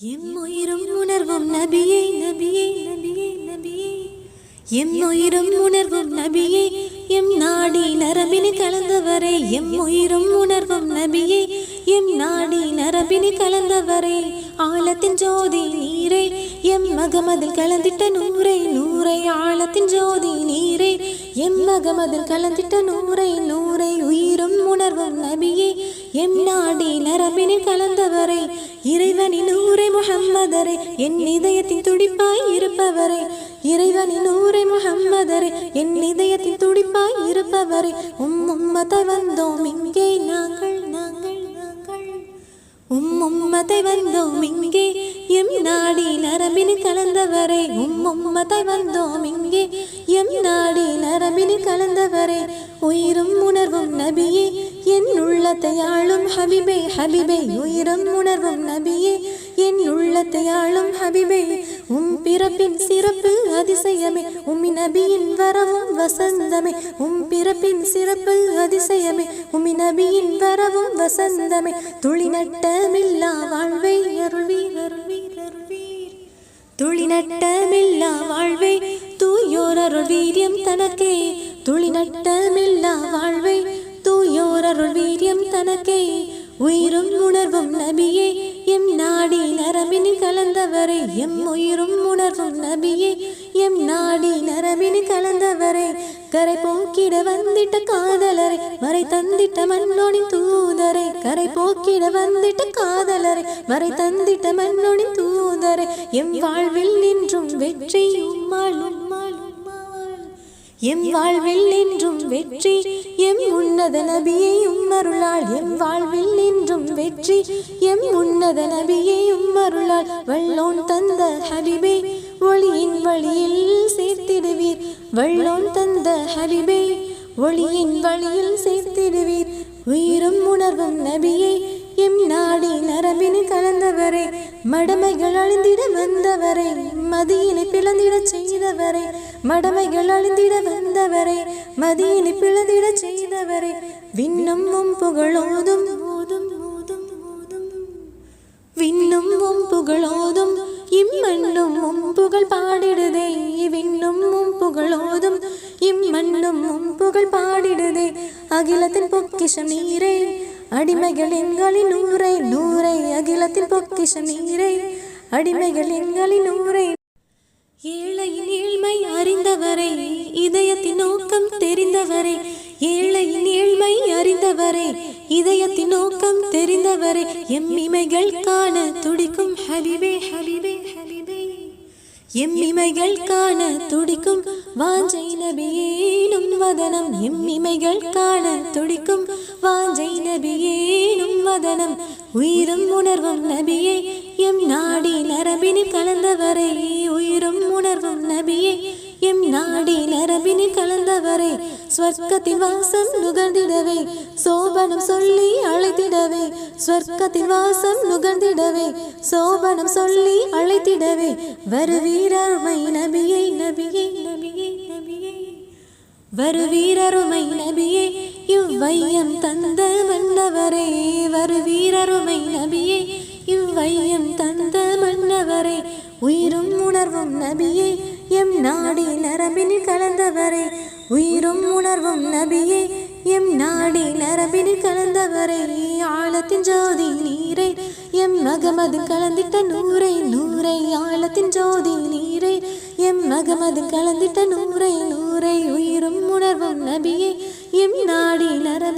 M உணர்வும் நபியை நபியே நபியே நபியே. எம் உணர்வும் நபியே எம் நாடி நரபினி கலந்தவரே. எம் உயிரும் உணர்வும் நபியை எம் நாடி நரபினி கலந்தவரே. ஆழத்தின் ஜோதி நீரே எம் மகமதில் கலந்திட்ட நூரை நூரை ஆழத்தின் ஜோதி நீரே எம் மகமதில் கலந்திட்ட நூரை நூரை உயிரும் உணர்வும் நபியே எம் நாடி நரபினில் கலந்தவரை. இறைவனின் ஊரை முகம்மதரே என் இதயத்தின் துடிப்பாய் இருப்பவரே. இறைவனின் ஊரை முகம்மதரே என் இதயத்தின் துடிப்பாய் இருப்பவரே. உம் உம்மத்தை வந்தோம் இங்கே நாங்கள் நாங்கள் நாங்கள். உம் உம்மத்தை வந்தோம் இங்கே எம் நாடி நரம்பினி கலந்தவரே. உம் உம்மத்தை வந்தோம் இங்கே எம் நாடி நரம்பினி கலந்தவரே. உயிரும் உணர்வும் நபியே என் உள்ளத்தை ஆளும் ஹபிபே ஹபிபே. உயிரும் உணர்வும் நபியே என் உள்ளத்தை ஆளும் ஹபிபே உம் பிறப்பின் சிறப்பு அதிசயமே. உம்மி நபியின் வரவும் வசந்தமே. உம் பிறப்பின் சிறப்பு அதிசயமே. உம்மி நபியின் வரவும் வசந்தமே. துளி நட்டமில்லா வாழ்வை அருள்வீர் அருள்வீர் அருள்வீர். துளி நட்டமில்லா வாழ்வை தூயோர் அருள் வீரியம் தனக்கே. துளி நட்டமில்லா வாழ்வை தூயோர் அருள் வீரியம் தனக்கே. உயிரும் உணர்வும் நரபினி நரம்பினில் கலந்தவரே எம் உயிரும் உணர்வும் நபியே. எம் நாடி நரபினி கலந்தவரே கரை போக்கிட வந்திட்ட காதலரை. மறை தந்திட்ட மண்ணொனி தூதரை கரை போக்கிட வந்திட்ட காதலரை. மறை தந்திட்ட மண்ணொனி தூதரை எம் வாழ்வில் நின்றும் வெற்றி உம்மாள் உம்மாள் எம் வாழ்வில் நின்றும் வெற்றி உன்னத நபியையும் அருளால் எம் வாழ்வில் நின்றும் வெற்றி. எம் உன்னத நபியையும் அருளால் வல்லோன் தந்த ஹபிபே. ஒளியின் வழியில் சேர்த்திடுவீர். வல்லோன் தந்த ஹபிபே. ஒளியின் வழியில் சேர்த்திடுவீர். உயிரும் உணர்வும் நபியை. எம் நாடி நரம்பின் கலந்தவரே. மடமைகள் அழிந்திட வந்தவரே மதியினை பிளந்திட செய்தவரே மடமைகள் அழிந்திட வந்தவரே மதியினை பிளந்திட செய்தவரே விண்ணும் புகழோதும் ஓதும் புகழோதும் இம்மண்ணும் உம் புகழ் பாடிடுதே விண்ணும் உம் புகழோதும் இம்மண்ணும் உம் புகழ் பாடிடுதே அகிலத்தின் பொக்கிஷம் நீரே அடிமைகள் எங்களின் நூரை நூரை அகிலத்தின் பொக்கிஷம் நீரை. அடிமைகள் எங்களின் நூரை ஏழையின் ஏழ்மை அறிந்தவரை இதயத்தின் நோக்கம் தெரிந்தவரை. ஏழையின் ஏழ்மை அறிந்தவரை இதயத்தின் நோக்கம் தெரிந்தவரை. எம்மிமைகள் காண துடிக்கும் ஹபிபே ஹபிபே ஹபிபே. எம்மிமைகள் காண துடிக்கும் வாஞ்சை நபியே. வதனம் எம் இமைகள் காண துடிக்கும் வாஞ்சை நபியேனும் வதனம். உயிரும் உணர்வும் நபியே எம் நாடி நரம்பினில் கலந்தவரே. உயிரும் உணர்வும் நபியே எம் நாடி நரம்பினில் கலந்தவரே. ஸ்வர்க்கத்தின் வாசம் நுகர்ந்திடவே சோபனம் சொல்லி அழைத்திடவே. ஸ்வர்க்கத்தின் வாசம் நுகர்ந்திடவே சோபனம் சொல்லி அழைத்திடவே. வருவீரருமை நபியை நபியை நபியை நபியை. வருவீரருமை நபியே இவ்வையம் தந்த மன்னவரே வருவீரருமை நபியே இவ்வையம் தந்த மன்னவரே உயிரும் உணர்வும் நபியே எம் நாடி நரம்பினில் கலந்தவரே உயிரும் உணர்வும் நபியே எம் நாடி நரம்பினில் கலந்தவரே ஆழத்தின் ஜோதி நீரை எம் மகமது கலந்திட்ட நூரை நூரை மகமது கலந்திட்ட நூரை நூரை உயிரும் உணர்வும் நபியே. எம் நாடி நரம்பினி